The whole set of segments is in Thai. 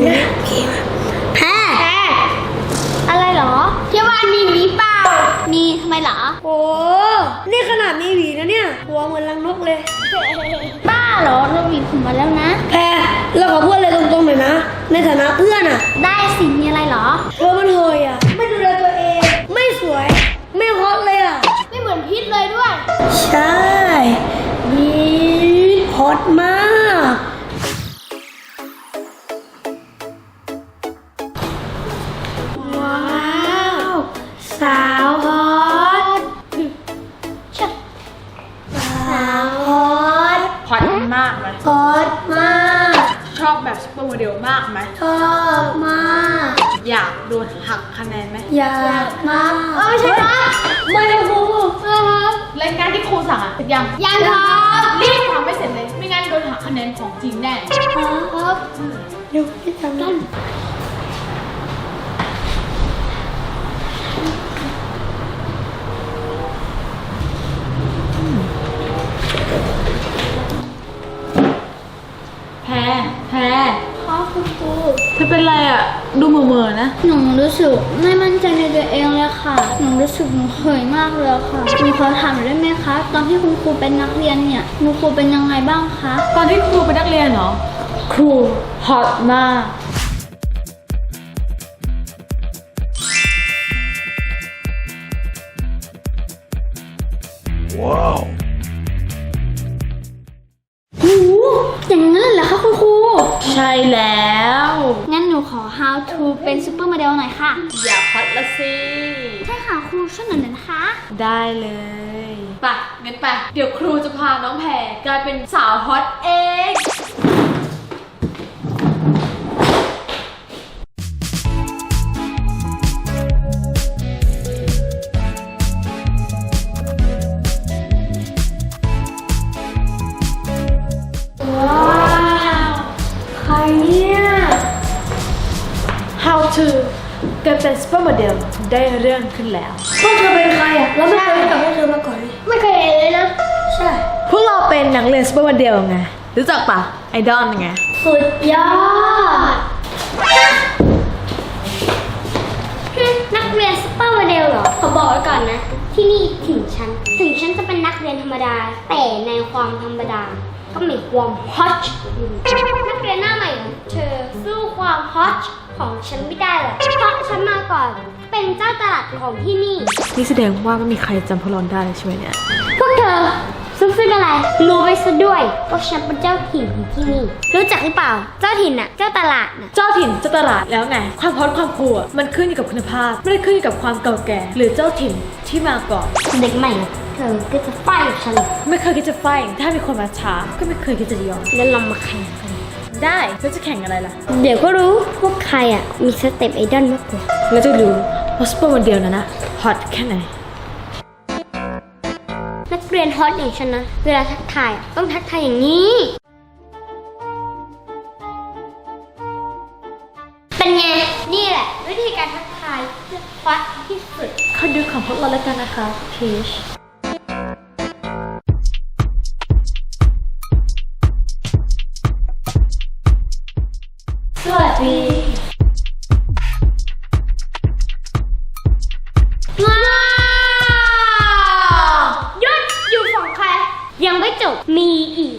คนนี้โอเคมาแพ้แพ้อะไรเหรอ ที่บ้านมีหมีเปล่า มีทำไมเหรอ โอ้นี่ขนาดมีหวีนะเนี่ยหัวเหมือนรังนกเลย บ้าเหรอเราหวีผมมาแล้วนะ แพรเราขอพูดอะไรตรงๆหน่อยนะ ในฐานะเพื่อนอะได้สิมีอะไรเหรอเธอมันเฮยอะไม่ดูแลตัวเอง ไม่สวย ไม่ฮอตเลยอะไม่เหมือนพิษเลยด้วย ใช่นี่ฮอตมาก ฮอตฮอตมากไหมฮอตมากชอบแบบซุปเปอร์โมเดลมากไหมชอบมาก อยากโดนหักคะแนนไหมอยากมากเออไม่ใช่ครับไม่ได้ครูเออครับรายการที่ครูสั่งอะเสร็จยังยังครับรีบทำไม่เสร็จเลย ไม่งั้นโดนหักคะแนนของจริงแน่ครับเดี๋ยวพี่ทำกัน เหม่อๆนะ หนูรู้สึกไม่มั่นใจในตัวเองเลยค่ะ หนูรู้สึกหนูเขยมากเลยค่ะหนูขอถามหน่อยได้ไหมคะ ตอนที่คุณครูเป็นนักเรียนเนี่ยหนูครูเป็นยังไงบ้างคะ ตอนที่ครูเป็นนักเรียนเหรอ ครูฮอตมากหูอย่างนั้นเลยเหรอคะคุณครู ใช่แล้วงั้นหนูขอ how to เป็นซูเปอร์โมเดลหน่อยค่ะ อย่าฮอตละสิ ใช่ค่ะครูช่วยหน่อยนะคะ ได้เลยไปะงั้นไป เดี๋ยวครูจะพาน้องแพรกลายเป็นสาวฮอตเอง เป็นซูเปอร์โมเดลได้เรื่องขึ้นแล้ว พวกเธอเป็นใครอะเราไม่เคยรู้จักพวกเธอมาก่อนเลยไม่เคยเห็นเลยนะ ใช่ พวกเราเป็นนักเรียนซูเปอร์โมเดลไง รู้จักปะไอดอลไง สุดยอด นักเรียนซูเปอร์โมเดลเหรอ ขอบอกไว้ก่อนนะ ที่นี่ถึงฉัน ถึงฉันจะเป็นนักเรียนธรรมดา แต่ในความธรรมดา ก็มีความฮอตอยู่นักเรียนหน้าใหม่ของเธอสู้ความฮอต ของฉันไม่ได้หรอกเพราะฉันมาก่อน เป็นเจ้าตลาดของที่นี่ นี่แสดงว่าไม่มีใครจำพวกเราได้ใช่ไหมเนี่ย พวกเธอซุบซิบอะไร รู้ไว้ซะด้วยว่าฉันเป็นเจ้าถิ่นของที่นี่ รู้จักหรือเปล่า เจ้าถิ่นน่ะ เจ้าตลาดน่ะ เจ้าถิ่นเจ้าตลาดแล้วไง ความฮอตความคูลอะมันขึ้นอยู่กับคุณภาพ ไม่ได้ขึ้นอยู่กับความเก่าแก่ หรือเจ้าถิ่นที่มาก่อน เด็กใหม่นะเธอก็จะไฟกับฉันเหรอไม่เคยคิดจะไฟท์ถ้ามีคนมาช้าก็ไม่เคยคิดจะยอมงั้นเรามาแข่งกัน ได้แล้วจะแข่งอะไรล่ะ เดี๋ยวก็รู้พวกใครอะ มีสเต็ปไอดอลมากกว่า แล้วจะรู้ว่าซูเปอร์โมเดลนะนะฮอตแค่ไหน นักเรียนฮอตอย่างฉันนะ เวลาทักทายอะต้องทักทายอย่างนี้ เป็นไง นี่แหละ วิธีการทักทายที่ฮอตที่สุดเขาดูของพวกเราแล้วกันนะคะพีช ยังไม่จบมีอีก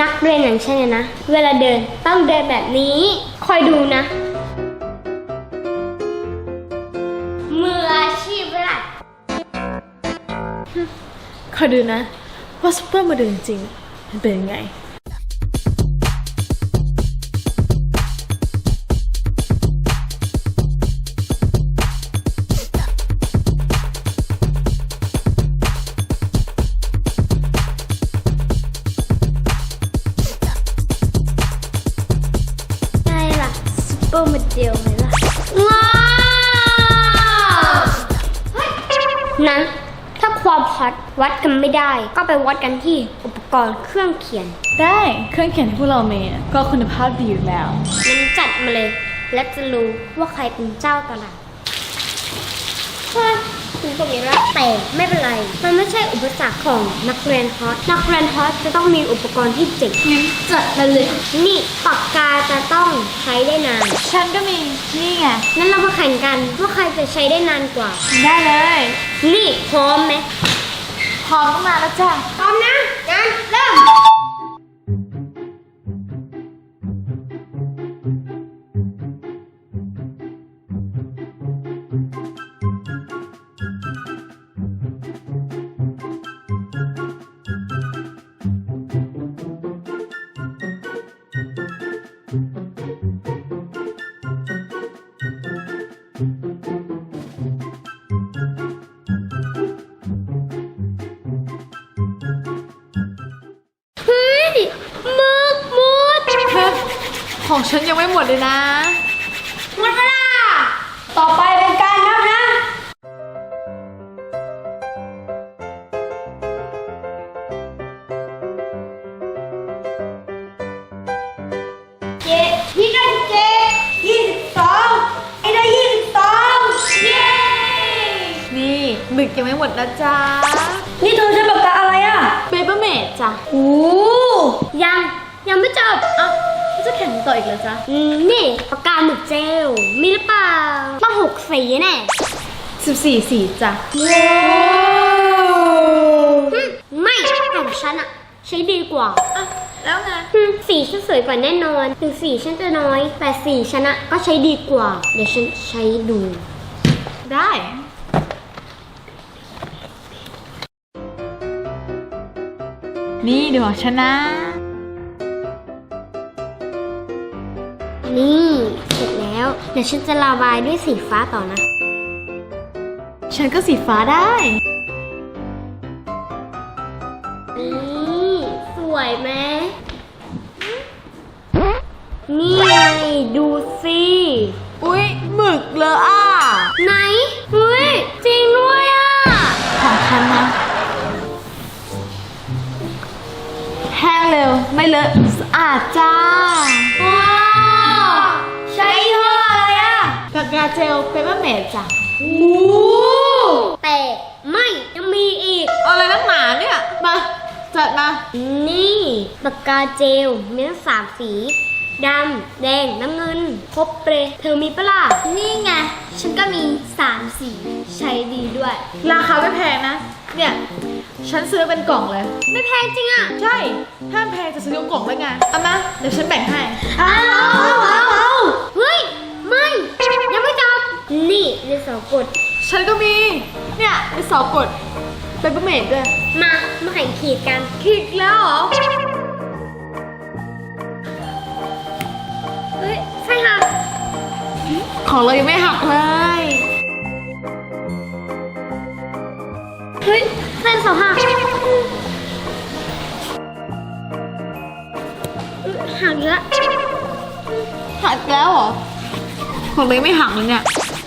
นักเรียนอย่างฉันเนี่ยนะ เวลาเดินต้องเดินแบบนี้ คอยดูนะ มืออาชีพละคอยดูนะ ว่าซูเปอร์มาเดินจริง มันเป็นยังไง ถ้าความฮอตวัดกันไม่ได้ ก็ไปวัดกันที่อุปกรณ์เครื่องเขียน ได้เครื่องเขียนที่พวกเรามีอะก็คุณภาพดีอยู่แล้ว มันจัดมาเลย และจะรู้ว่าใครเป็นเจ้าตลาดเฮ้ยถึงตรงนี้แล้วแต่ไม่เป็นไร มันไม่ใช่อุปสรรคของนักเรียนฮอตนักเรียนฮอตจะต้องมีอุปกรณ์ที่เจ๋งงั้นจัดมาเลย นี่ปากกาจะต้องใช้ได้นาน ฉันก็มี นี่ไง งั้นเรามาแข่งกันว่าใครจะใช้ได้นานกว่า ได้เลยนี่พร้อมไหมพร้อมมาแล้วจ้ะพร้อมนะงั้นเริ่ม ของฉันยังไม่หมดเลยนะ หมดเวลา ต่อไปเป็นการนับนะ เจ็ดยี่สิบเจ็ดยี่สิบสองไอ้ได้ยี่สิบสองเย้ นี่หมึกยังไม่หมดนะจ๊ะนี่เธอใช้ปากกาอะไรอะเบเบอร์เมดจ้ะ โอ้ยังยังไม่จบเอ้า จะแข่งต่ออีกแล้วจ๊ะ อืมนี่ปากกาหมึกเจล มีหรือเปล่าต้องหกสีแน่14สีจ้ะว้าวหึไม่ของฉันอะใช้ดีกว่าอะแล้วไง หึสีฉันสวยกว่าแน่นอน ถึงสีฉันจะน้อย แต่สีฉันอะก็ใช้ดีกว่า เดี๋ยวฉันใช้ดู ได้ นี่เดี๋ยวของฉันนะ นี่เสร็จแล้ว เดี๋ยวฉันจะระบายด้วยสีฟ้าต่อนะ ฉันก็สีฟ้าได้ นี่สวยไหมนี่ไงดูสิอุ๊ยหมึกเลยอะ ไหนเฮ้ยจริงด้วยอะของฉันนะแห้งเร็วไม่เลอะสะอาดจ้า ปากกาเจลเปเปอร์เมดจ้ะโอ้แต่ไม่ยังมีอีก เอาอะไรนักหนาเนี่ย มาจัดมา นี่ปากกาเจลมีทั้งสามสีดำ แดง น้ำเงิน ครบเลยเธอมีปะล่ะ นี่ไง ฉันก็มีสามสีใช้ดีด้วย ราคาไม่แพงนะ เนี่ย ฉันซื้อเป็นกล่องเลย ไม่แพงจริงอะ ใช่ถ้าแพงจะซื้อยกกล่องได้ไง เอามา เดี๋ยวฉันแบ่งให้ เอาเอาเอาเอาเฮ้ย ไม่ ยังไม่จบ นี่ในสอกด ฉันก็มี เนี่ยไปสอบกดเปเปอร์เมดด้วย มา มาแข่งขีดกันคิกแล้วเหรอ เฮ้ย ใช่ค่ะ ของเรายังไม่หักเลย เฮ้ยเส้นสองหักหักเยอะหักแล้วเหรอ ของเรายังไม่หักเลยเนี่ย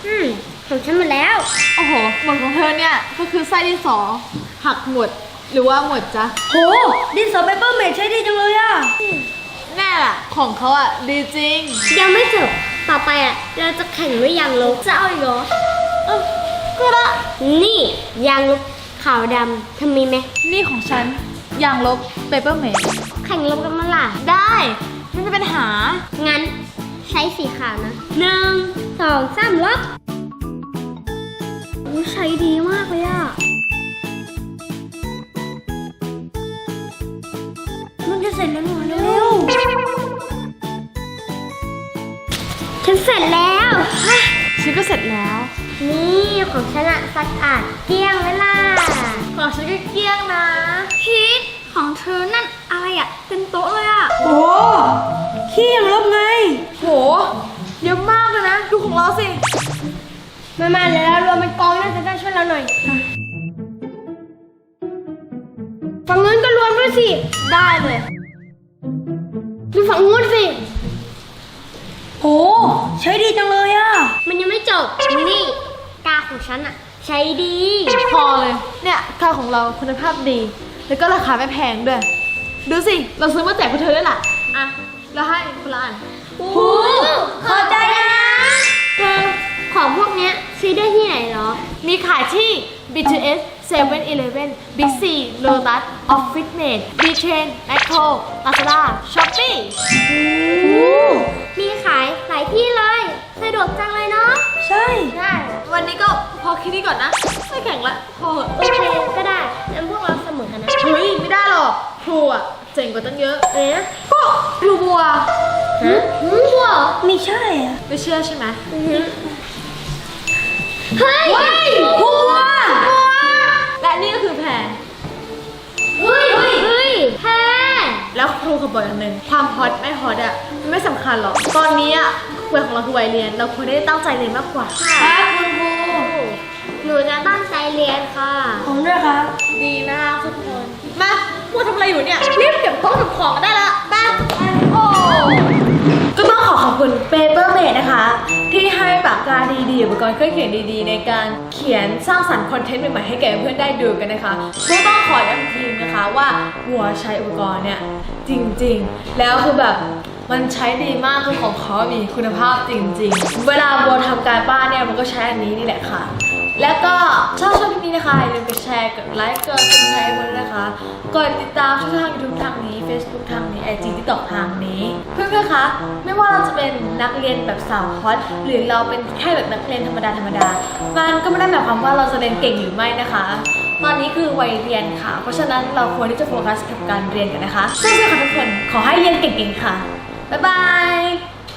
อืมของฉันหมดแล้ว โอ้โห หมดของเธอเนี่ยก็คือไส้ที่สอหักหมดหรือว่าหมดจ๊ะ โห ดินสอเปเปอร์เมดใช้ดีจังเลยอะ แน่ล่ะ ของเขาอะดีจริง ยังไม่จบต่อไปอะ เราจะแข่งด้วยยางลบจะเอาอีกเหรอเออก็ได้นี่ยางลบขาวดำเธอมีไหมนี่ของฉันยางลบเปเปอร์เมดแข่งลบกันมาล่ะ ได้ไม่มีปัญหางั้น ใช้สีขาวนะหนึ่งสองสามลบอู้ใช้ดีมากเลยอะ มันจะเสร็จแล้วหนูเร็วฉันเสร็จแล้วฮะฉันก็เสร็จแล้ว นี่ของฉันอะสะอาดเกลี้ยงเวลาของฉันก็เกลี้ยงนะพีทของเธอนั่น อะไรอะเต็มโต๊ะเลยอะโอ้ขี้ยังลบไง โห เยอะมากเลยนะ ดูของเราสิ มามาเลยแล้วรวมเป็นกองน่าจะได้ช่วยเราหน่อยฝั่งนู้นก็รวมด้วยสิ ได้เลย ดูฝั่งนู้นสิโหใช้ดีจังเลยอะ มันยังไม่จบ นี่กาของฉันอะใช้ดี พอเลย เนี่ยกาวของเราคุณภาพดี แล้วก็ราคาไม่แพงด้วย ดูสิ เราซื้อมาแจกพวกเธอด้วยล่ะ อะ เราให้คนละอันโอ้ขอบใจนะเธอขของพวกเนี้ยซื้อได้ที่ไหนเหรอ มีขายที่ B2S 7-Eleven Big C Lotus Office Mate B-Train Macro Lazada Shopee มีขายหลายที่เลย สะดวกจังเลยเนาะ ใช่ใช่วันนี้ก็พอแค่นี้ก่อนนะ ไม่แข่งละ พอเหอะโอเคก็ได้งั้นพวกเราเสมอกันนะ เฮ้ย ไม่ได้หรอก ครูอะเจ๋งกว่าตั้งเยอะ เอ๊ะก็ครูบัวฮะวัวไม่ใช่อะไม่เชื่อใช่ไหมเฮ้ยบัวและนี่ก็คือแพรเฮ้ยเฮ้ยเฮ้ยแพ้แล้วครูเขาบอกอย่างหนึ่งความฮอตไม่ฮอตอะมันไม่สำคัญหรอก ตอนนี้อะวัยของเราคือวัยเรียน เราควรได้ตั้งใจเรียนมากกว่าครับคุณครูหนูจะตั้งใจเรียนค่ะ ผมด้วยครับ ดีมากทุกคน มาพูดทำอะไรอยู่เนี่ย รีบเก็บโต๊ะเก็บของกันได้ละแป๊บโอ้ก็ต้องขอขอบคุณ Papermate นะคะ ที่ให้ปากกาดีๆ อุปกรณ์เครื่องเขียนดีๆ ในการเขียนสร้างสรรค์คอนเทนต์ใหม่ๆให้แก่เพื่อนได้ดูกันนะคะก็ต้องขอย้ำอีกทีนะคะว่าวัวใช้อุปกรณ์เนี่ยจริงๆ แล้วคือแบบมันใช้ดีมากคือของเขามีคุณภาพจริง ๆ เวลาบัวทำการบ้านเนี่ยมันก็ใช้อันนี้นี่แหละค่ะ แล้วก็ชอบชอบคลิปนี้นะคะอย่าลืมกดแชร์กดไลค์กดติดตามด้วยนะคะ กดติดตามช่องทาง YouTube ทางนี้ Facebook ทางนี้ IG TikTok ทางนี้ เพื่อนๆคะ ไม่ว่าเราจะเป็นนักเรียนแบบสาวฮอตหรือเราเป็นแค่แบบนักเรียนธรรมดาธรรมดา มันก็ไม่ได้หมายความว่าเราจะเรียนเก่งหรือไม่นะคะ ตอนนี้คือวัยเรียนค่ะ เพราะฉะนั้นเราควรที่จะโฟกัสกับการเรียนกันนะคะสู้ๆค่ะทุกคนขอให้เรียนเก่งๆค่ะบ๊ายบาย